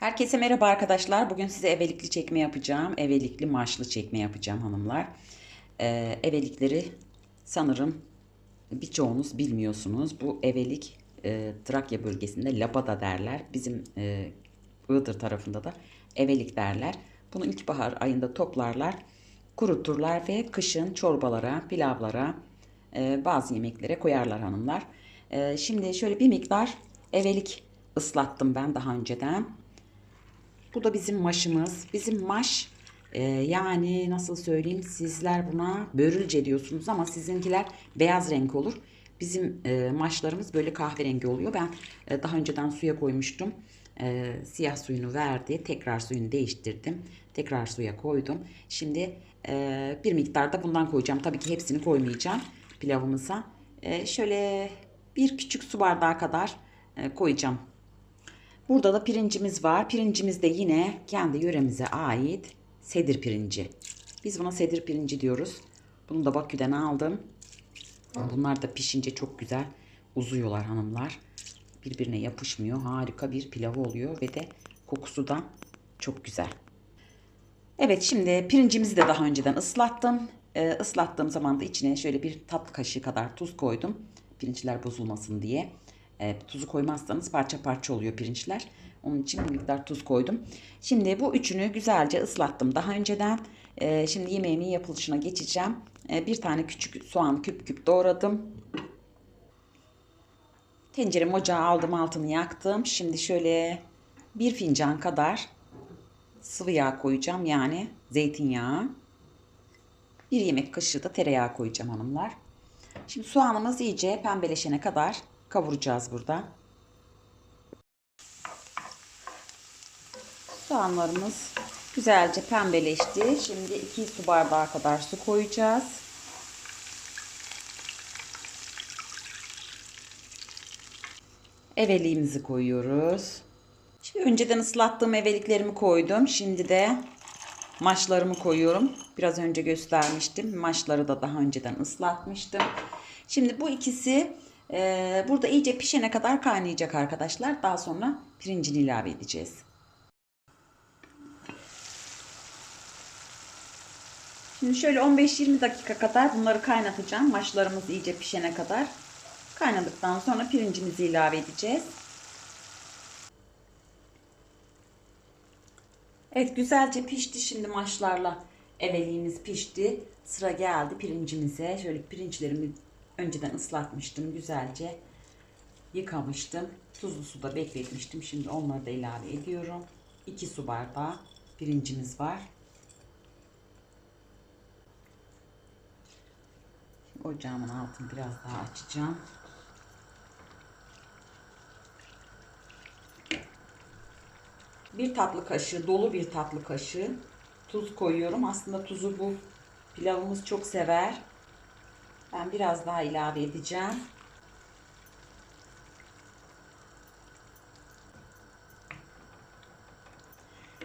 Herkese merhaba arkadaşlar. Bugün size evelikli çekme yapacağım. Evelikli maşlı çekme yapacağım hanımlar. Ee, evelikleri sanırım birçoğunuz bilmiyorsunuz. Bu evelik e, Trakya bölgesinde labada derler. Bizim e, Iğdır tarafında da evelik derler. Bunu ilkbahar ayında toplarlar, kuruturlar ve kışın çorbalara, pilavlara, e, bazı yemeklere koyarlar hanımlar. E, şimdi şöyle bir miktar evelik ıslattım ben daha önceden. Bu da bizim maşımız. Bizim maş e, yani nasıl söyleyeyim sizler buna börülce diyorsunuz ama sizinkiler beyaz renk olur. Bizim e, maşlarımız böyle kahverengi oluyor. Ben e, daha önceden suya koymuştum. E, siyah suyunu verdi. Tekrar suyunu değiştirdim. Tekrar suya koydum. Şimdi e, bir miktar da bundan koyacağım. Tabii ki hepsini koymayacağım pilavımıza. E, şöyle bir küçük su bardağı kadar e, koyacağım. Burada da pirincimiz var. Pirincimiz de yine kendi yöremize ait sedir pirinci. Biz buna sedir pirinci diyoruz. Bunu da Bakü'den aldım. Bunlar da pişince çok güzel uzuyorlar hanımlar. Birbirine yapışmıyor. Harika bir pilavı oluyor ve de kokusu da çok güzel. Evet şimdi pirincimizi de daha önceden ıslattım. Ee, ıslattığım zaman da içine şöyle bir tatlı kaşığı kadar tuz koydum. Pirinçler bozulmasın diye. Ee, tuzu koymazsanız parça parça oluyor pirinçler. Onun için bir miktar tuz koydum. Şimdi bu üçünü güzelce ıslattım daha önceden. Ee, şimdi yemeğimin yapılışına geçeceğim. Ee, bir tane küçük soğan küp küp doğradım. Tenceremi ocağa aldım altını yaktım. Şimdi şöyle bir fincan kadar sıvı yağ koyacağım. Yani zeytinyağı. Bir yemek kaşığı da tereyağı koyacağım hanımlar. Şimdi soğanımız iyice pembeleşene kadar kavuracağız burada. Soğanlarımız güzelce pembeleşti. Şimdi 2 su bardağı kadar su koyacağız. Eveliğimizi koyuyoruz. Şimdi önceden ıslattığım eveliklerimi koydum. Şimdi de maşlarımı koyuyorum. Biraz önce göstermiştim. Maşları da daha önceden ıslatmıştım. Şimdi bu ikisi e, burada iyice pişene kadar kaynayacak arkadaşlar. Daha sonra pirincini ilave edeceğiz. Şimdi şöyle 15-20 dakika kadar bunları kaynatacağım. Maşlarımız iyice pişene kadar. Kaynadıktan sonra pirincimizi ilave edeceğiz. Evet güzelce pişti şimdi maşlarla eveliğimiz pişti. Sıra geldi pirincimize. Şöyle pirinçlerimi önceden ıslatmıştım güzelce. Yıkamıştım. Tuzlu suda bekletmiştim. Şimdi onları da ilave ediyorum. 2 su bardağı pirincimiz var. Ocağımın altını biraz daha açacağım. Bir tatlı kaşığı, dolu bir tatlı kaşığı tuz koyuyorum. Aslında tuzu bu pilavımız çok sever. Ben biraz daha ilave edeceğim.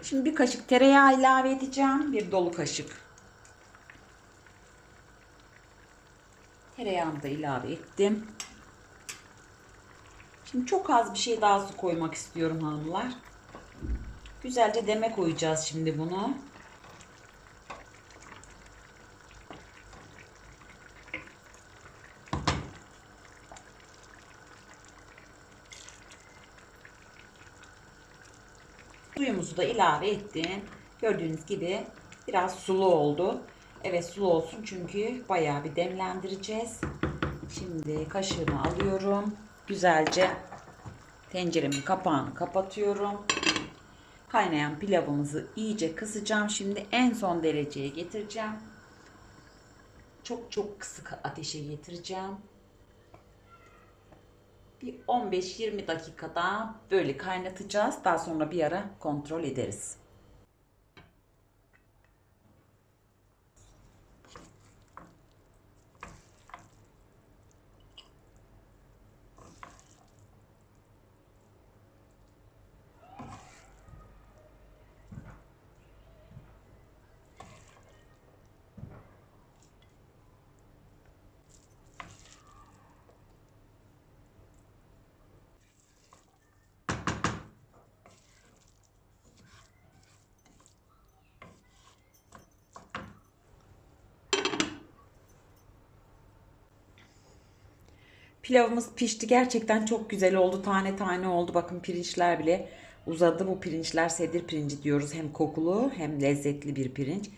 Şimdi bir kaşık tereyağı ilave edeceğim. Bir dolu kaşık. Tereyağını da ilave ettim. Şimdi çok az bir şey daha su koymak istiyorum hanımlar. Güzelce deme koyacağız şimdi bunu. Suyumuzu da ilave ettim. Gördüğünüz gibi biraz sulu oldu. Evet sulu olsun çünkü bayağı bir demlendireceğiz. Şimdi kaşığımı alıyorum. Güzelce tenceremin kapağını kapatıyorum. Kaynayan pilavımızı iyice kısacağım. Şimdi en son dereceye getireceğim. Çok çok kısık ateşe getireceğim. Bir 15-20 dakikada böyle kaynatacağız. Daha sonra bir ara kontrol ederiz. Pilavımız pişti. Gerçekten çok güzel oldu. Tane tane oldu. Bakın pirinçler bile uzadı. Bu pirinçler sedir pirinci diyoruz. Hem kokulu hem lezzetli bir pirinç.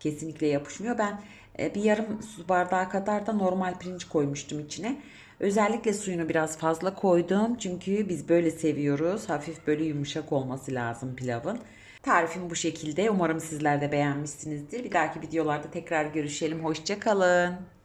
Kesinlikle yapışmıyor. Ben e, bir yarım su bardağı kadar da normal pirinç koymuştum içine. Özellikle suyunu biraz fazla koydum. Çünkü biz böyle seviyoruz. Hafif böyle yumuşak olması lazım pilavın. Tarifim bu şekilde. Umarım sizler de beğenmişsinizdir. Bir dahaki videolarda tekrar görüşelim. Hoşça kalın.